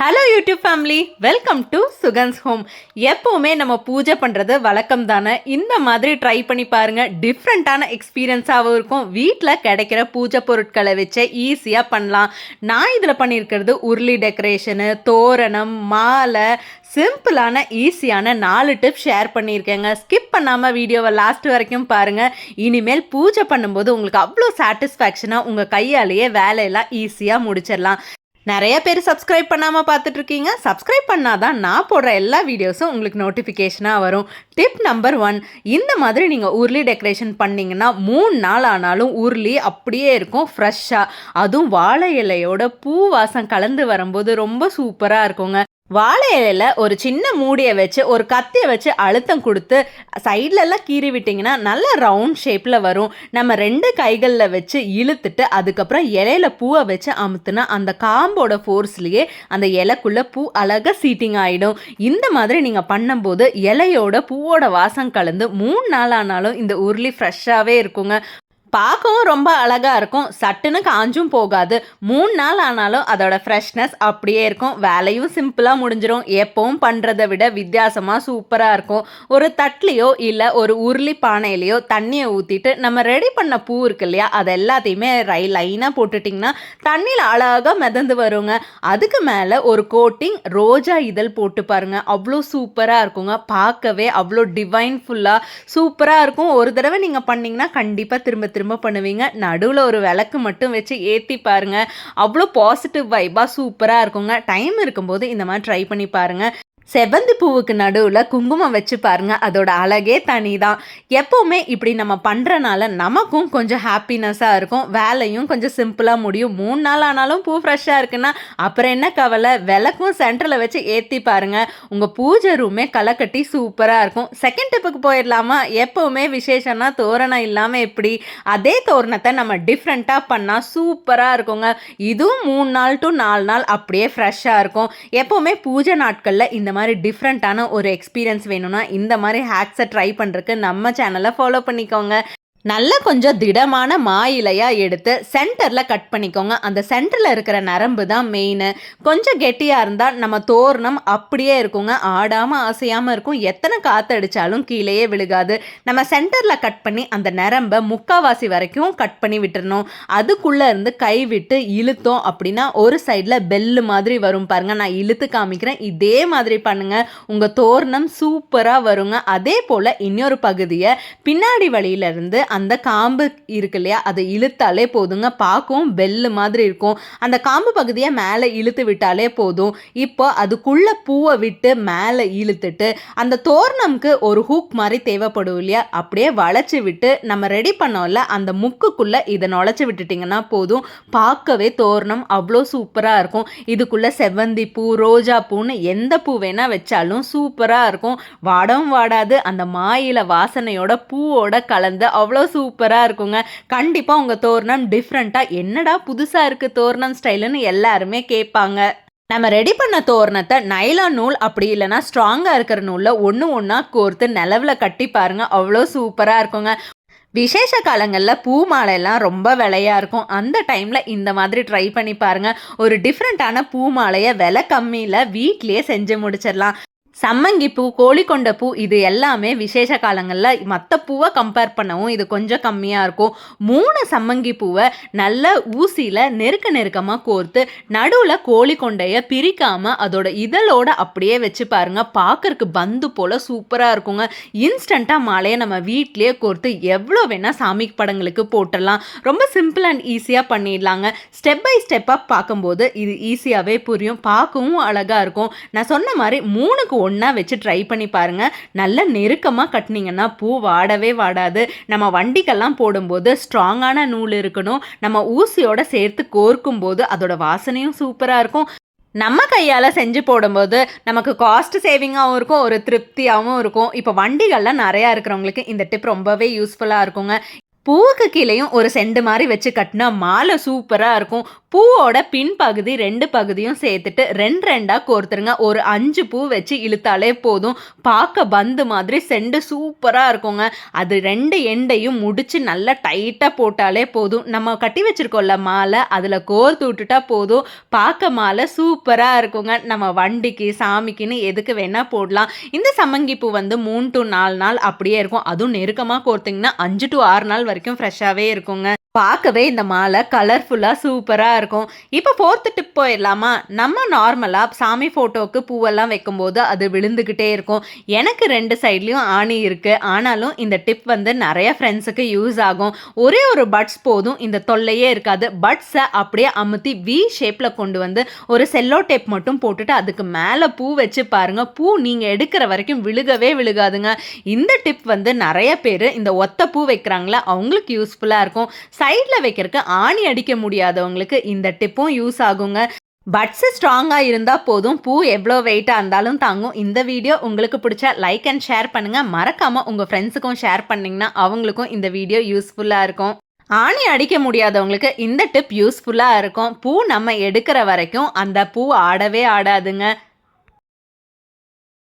Hello YouTube family welcome to Sugan's home எப்போவுமே நம்ம பூஜை பண்ணுறது வழக்கம் தானே இந்த மாதிரி ட்ரை பண்ணி பாருங்கள் டிஃப்ரெண்ட்டான எக்ஸ்பீரியன்ஸாகவும் இருக்கும். வீட்டில் கிடைக்கிற பூஜை பொருட்களை வச்சு ஈஸியாக பண்ணலாம். நான் இதில் பண்ணியிருக்கிறது உருளி டெக்கரேஷனு தோரணம் மாலை சிம்பிளான ஈஸியான நாலு டிப் ஷேர் பண்ணியிருக்கேங்க. ஸ்கிப் பண்ணாமல் வீடியோவை லாஸ்ட் வரைக்கும் பாருங்கள் இனிமேல் பூஜை பண்ணும்போது உங்களுக்கு அவ்வளோ சாட்டிஸ்ஃபேக்ஷனாக உங்கள் கையாலேயே வேலையெல்லாம் ஈஸியாக முடிச்சிடலாம். நிறைய பேர் சப்ஸ்கிரைப் பண்ணாமல் பார்த்துட்ருக்கீங்க. சப்ஸ்கிரைப் பண்ணாதான் நான் போடுற எல்லா வீடியோஸும் உங்களுக்கு நோட்டிஃபிகேஷனாக வரும். டிப் நம்பர் ஒன் இந்த மாதிரி நீங்கள் உருளி டெக்கரேஷன் பண்ணிங்கன்னா மூணு நாள் ஆனாலும் உருளி அப்படியே இருக்கும் ஃப்ரெஷ்ஷாக அதுவும் வாழை இலையோட பூ வாசம் கலந்து வரும்போது ரொம்ப சூப்பராக இருக்குங்க. வாழை இலையில ஒரு சின்ன மூடியை வச்சு ஒரு கத்தியை வச்சு அழுத்தம் கொடுத்து சைட்லலாம் கீறி விட்டிங்கன்னா நல்ல ரவுண்ட் ஷேப்பில் வரும். நம்ம ரெண்டு கைகளில் வச்சு இழுத்துட்டு அதுக்கப்புறம் இலையில பூவை வச்சு அமுத்துனா அந்த காம்போட ஃபோர்ஸ்லேயே அந்த இலைக்குள்ளே பூ அழகாக சீட்டிங் ஆகிடும் இந்த மாதிரி நீங்கள் பண்ணும்போது இலையோட பூவோட வாசம் கலந்து மூணு நாள் ஆனாலும் இந்த உருளி ஃப்ரெஷ்ஷாகவே இருக்குங்க. பார்க்கவும் ரொம்ப அழகாக இருக்கும். சட்டுன்னு காஞ்சும் போகாது. மூணு நாள் ஆனாலும் அதோட ஃப்ரெஷ்னஸ் அப்படியே இருக்கும். வேலையும் சிம்பிளாக முடிஞ்சிடும் எப்பவும் பண்ணுறதை விட வித்தியாசமாக சூப்பராக இருக்கும். ஒரு தட்லேயோ இல்லை ஒரு உருளி பானையிலையோ தண்ணியை ஊற்றிட்டு நம்ம ரெடி பண்ண பூ இருக்கு இல்லையா? அது எல்லாத்தையுமே ரை லைனாக போட்டுட்டிங்கன்னா தண்ணியில் அழகாக மிதந்து வருங்க. அதுக்கு மேலே ஒரு கோட்டிங் ரோஜா இதழ் போட்டு பாருங்கள் அவ்வளோ சூப்பராக இருக்குங்க. பார்க்கவே அவ்வளோ டிவைன் ஃபுல்லாக சூப்பராக இருக்கும். ஒரு தடவை நீங்கள் பண்ணிங்கன்னா கண்டிப்பாக திரும்ப திரும்ப பண்ணுவீங்க. நடுவில் ஒரு விளக்கு மட்டும் வச்சு ஏற்றி பாருங்கள் அவ்வளோ பாசிட்டிவ் வைப்பாக சூப்பராக இருக்குங்க. டைம் இருக்கும்போது இந்த மாதிரி ட்ரை பண்ணி பாருங்கள் செவ்வந்தி பூவுக்கு நடுவில் குங்குமம் வச்சு பாருங்க அதோட அழகே தனி தான் எப்போவுமே இப்படி நம்ம பண்ணுறனால நமக்கும் கொஞ்சம் ஹாப்பினஸ்ஸாக இருக்கும். வேலையும் கொஞ்சம் சிம்பிளாக முடியும். மூணு நாள் ஆனாலும் பூ ஃப்ரெஷ்ஷாக இருக்குன்னா அப்புறம் என்ன கவலை? விளக்கும் சென்டரில் வச்சு ஏற்றி பாருங்கள் உங்கள் பூஜை ரூமே களை கட்டி சூப்பராக இருக்கும். செகண்ட் டிப்புக்கு போயிடலாமா? எப்போவுமே விசேஷம்னா தோரணம் இல்லாமல் எப்படி? அதே தோரணத்தை நம்ம டிஃப்ரெண்ட்டாக பண்ணால் சூப்பராக இருக்குங்க. இதுவும் மூணு நாள் டு நாலு நாள் அப்படியே ஃப்ரெஷ்ஷாக இருக்கும். எப்போவுமே பூஜை நாட்களில் இந்த மாதிரி மாதிரி டிஃப்ரெண்ட்டான ஒரு எக்ஸ்பீரியன்ஸ் வேணும்னா இந்த மாதிரி ஹேக்ஸை ட்ரை பண்ணுறக்கு நம்ம சேனலை ஃபாலோ பண்ணிக்கோங்க. நல்ல கொஞ்சம் திடமான மா இலையாக எடுத்து சென்டரில் கட் பண்ணிக்கோங்க. அந்த சென்டரில் இருக்கிற நரம்பு தான் மெயின் கொஞ்சம் கெட்டியாக இருந்தால் நம்ம தோரணம் அப்படியே இருக்குங்க. ஆடாமல் அசையாமல் இருக்கும். எத்தனை காற்று அடித்தாலும் கீழேயே விழுகாது. நம்ம சென்டரில் கட் பண்ணி அந்த நரம்பை முக்காவாசி வரைக்கும் கட் பண்ணி விட்டுறணும். அதுக்குள்ளே இருந்து கை விட்டு இழுத்தோம் அப்படின்னா ஒரு சைடில் பெல்லு மாதிரி வரும் பாருங்கள் நான் இழுத்து காமிக்கிறேன். இதே மாதிரி பண்ணுங்கள் உங்கள் தோரணம் சூப்பராக வருங்க. அதே போல் இன்னொரு பகுதியை பின்னாடி வழியிலேருந்து அந்த காம்பு இருக்கு இல்லையா அதை இழுத்தாலே போதுங்க. பார்க்கவும் வெள்ளு மாதிரி இருக்கும். அந்த காம்பு பகுதியை மேலே இழுத்து விட்டாலே போதும். இப்போ அதுக்குள்ள பூவை விட்டு மேலே இழுத்துட்டு அந்த தோரணம்க்கு ஒரு ஹூக் மாதிரி தேவைப்படும் இல்லையா? அப்படியே வளைச்சி விட்டு நம்ம ரெடி பண்ணோம்ல அந்த முக்குக்குள்ள இதை நுழைச்சி விட்டுட்டிங்கன்னா போதும். பார்க்கவே தோரணம் அவ்வளோ சூப்பராக இருக்கும். இதுக்குள்ள செவ்வந்தி பூ ரோஜா பூன்னு எந்த பூ வேணால் வச்சாலும் சூப்பராக இருக்கும். வாடவும் வாடாது. அந்த மாயில வாசனையோட பூவோட கலந்து அவ்வளோ அவ்வளோ சூப்பராக இருக்குங்க. கண்டிப்பாக உங்கள் தோரணம் டிஃப்ரெண்ட்டாக என்னடா புதுசாக இருக்குது தோரணம் ஸ்டைலுன்னு எல்லாருமே கேட்பாங்க. நம்ம ரெடி பண்ண தோரணத்தை நைலா நூல் அப்படி இல்லைனா ஸ்ட்ராங்காக இருக்கிற நூலில் ஒன்று ஒன்றா கோர்த்து நிலவில் கட்டி பாருங்க. அவ்வளோ சூப்பராக இருக்குங்க. விசேஷ காலங்களில் பூ மாலையெல்லாம் ரொம்ப விலையாக இருக்கும். அந்த டைமில் இந்த மாதிரி ட்ரை பண்ணி பாருங்கள் ஒரு டிஃப்ரெண்ட்டான பூ மாலையை விலை கம்மியில் வீட்லேயே செஞ்சு முடிச்சிடலாம். சம்மங்கிப்பூ கோழிக்கொண்ட பூ இது எல்லாமே விசேஷ காலங்களில் மற்ற பூவை கம்பேர் பண்ணவும் இது கொஞ்சம் கம்மியாக இருக்கும். மூணு சம்மங்கி பூவை நல்ல ஊசியில் நெருக்க நெருக்கமாக கோர்த்து நடுவில் கோழிக்கொண்டைய பிரிக்காமல் அதோட இதழோட அப்படியே வச்சு பாருங்கள் பார்க்கறக்கு பந்து போல் சூப்பராக இருக்குங்க. இன்ஸ்டண்ட்டாக மாலையை நம்ம வீட்லேயே கோர்த்து எவ்வளோ வேணால் சாமி படங்களுக்கு போட்டுடலாம். ரொம்ப சிம்பிள் அண்ட் ஈஸியாக பண்ணிடலாங்க. ஸ்டெப் பை ஸ்டெப்பாக பார்க்கும்போது இது ஈஸியாகவே புரியும். பார்க்கவும் அழகாக இருக்கும். நான் சொன்ன மாதிரி மூணுக்கு ஒன்றா ஒன்றா வச்சு ட்ரை பண்ணி பாருங்கள் நல்லா நெருக்கமாக கட்டினீங்கன்னா பூ வாடவே வாடாது. நம்ம வண்டிக்கெல்லாம் போடும்போது ஸ்ட்ராங்கான நூல் இருக்கணும். நம்ம ஊசியோட சேர்த்து கோர்க்கும் போது அதோட வாசனையும் சூப்பராக இருக்கும். நம்ம கையால் செஞ்சு போடும்போது நமக்கு காஸ்ட் சேவிங்காகவும் இருக்கும். ஒரு திருப்தியாகவும் இருக்கும். இப்போ வண்டிகள்லாம் நிறையா இருக்கிறவங்களுக்கு இந்த டிப் ரொம்பவே யூஸ்ஃபுல்லாக இருக்குங்க. பூவுக்கு கீழேயும் ஒரு செண்டு மாதிரி வச்சு கட்டினா மாலை சூப்பராக இருக்கும். பூவோட பின்பகுதி ரெண்டு பகுதியும் சேர்த்துட்டு ரெண்டு ரெண்டாக கோர்த்துருங்க. ஒரு அஞ்சு பூ வச்சு இழுத்தாலே போதும். பார்க்க பந்து மாதிரி செண்டு சூப்பராக இருக்குங்க. அது ரெண்டு எண்டையும் முடிச்சு நல்லா டைட்டாக போட்டாலே போதும். நம்ம கட்டி வச்சிருக்கோம்ல மாலை அதில் கோர்த்து விட்டுட்டா போதும். பார்க்க மாலை சூப்பராக இருக்குங்க. நம்ம வண்டிக்கு சாமிக்குன்னு எதுக்கு வேணால் போடலாம். இந்த சம்மங்கி பூ வந்து மூணு டு நாலு நாள் அப்படியே இருக்கும். அதுவும் நெருக்கமாக கோர்த்திங்கன்னா அஞ்சு டு ஆறு நாள் வரைக்கும் வரைக்கும் ஃப்ரெஷ்ஷாகவே இருக்குங்க பார்க்கவே இந்த மாலை கலர்ஃபுல்லாக சூப்பராக இருக்கும். இப்போ ஃபோர்த்து டிப் போயிடலாமா? நம்ம நார்மலாக சாமி ஃபோட்டோவுக்கு பூவெல்லாம் வைக்கும்போது அது விழுந்துக்கிட்டே இருக்கும். எனக்கு ரெண்டு சைட்லேயும் ஆணி இருக்குது ஆனாலும் இந்த டிப் வந்து நிறைய ஃப்ரெண்ட்ஸுக்கு யூஸ் ஆகும். ஒரே ஒரு பட்ஸ் போதும். இந்த தொல்லையே இருக்காது. பட்ஸை அப்படியே அமுத்தி வி ஷேப்பில் கொண்டு வந்து ஒரு செல்லோ டேப் மட்டும் போட்டுட்டு அதுக்கு மேலே பூ வச்சு பாருங்கள் பூ நீங்கள் எடுக்கிற வரைக்கும் விழுகவே விழுகாதுங்க. இந்த டிப் வந்து நிறைய பேர் இந்த ஒத்த பூ வைக்கிறாங்களே அவங்களுக்கு யூஸ்ஃபுல்லாக இருக்கும். சைடில் வைக்கிறதுக்கு ஆணி அடிக்க முடியாதவங்களுக்கு இந்த டிப்பும் யூஸ் ஆகுங்க. பட்ஸு ஸ்ட்ராங்காக இருந்தால் போதும். பூ எவ்வளோ வெயிட்டாக இருந்தாலும் தாங்கும். இந்த வீடியோ உங்களுக்கு பிடிச்சா லைக் அண்ட் ஷேர் பண்ணுங்கள் மறக்காமல் உங்கள் ஃப்ரெண்ட்ஸுக்கும் ஷேர் பண்ணிங்கன்னா அவங்களுக்கும் இந்த வீடியோ யூஸ்ஃபுல்லாக இருக்கும். ஆணி அடிக்க முடியாதவங்களுக்கு இந்த டிப் யூஸ்ஃபுல்லாக இருக்கும். பூ நம்ம எடுக்கிற வரைக்கும் அந்த பூ ஆடவே ஆடாதுங்க.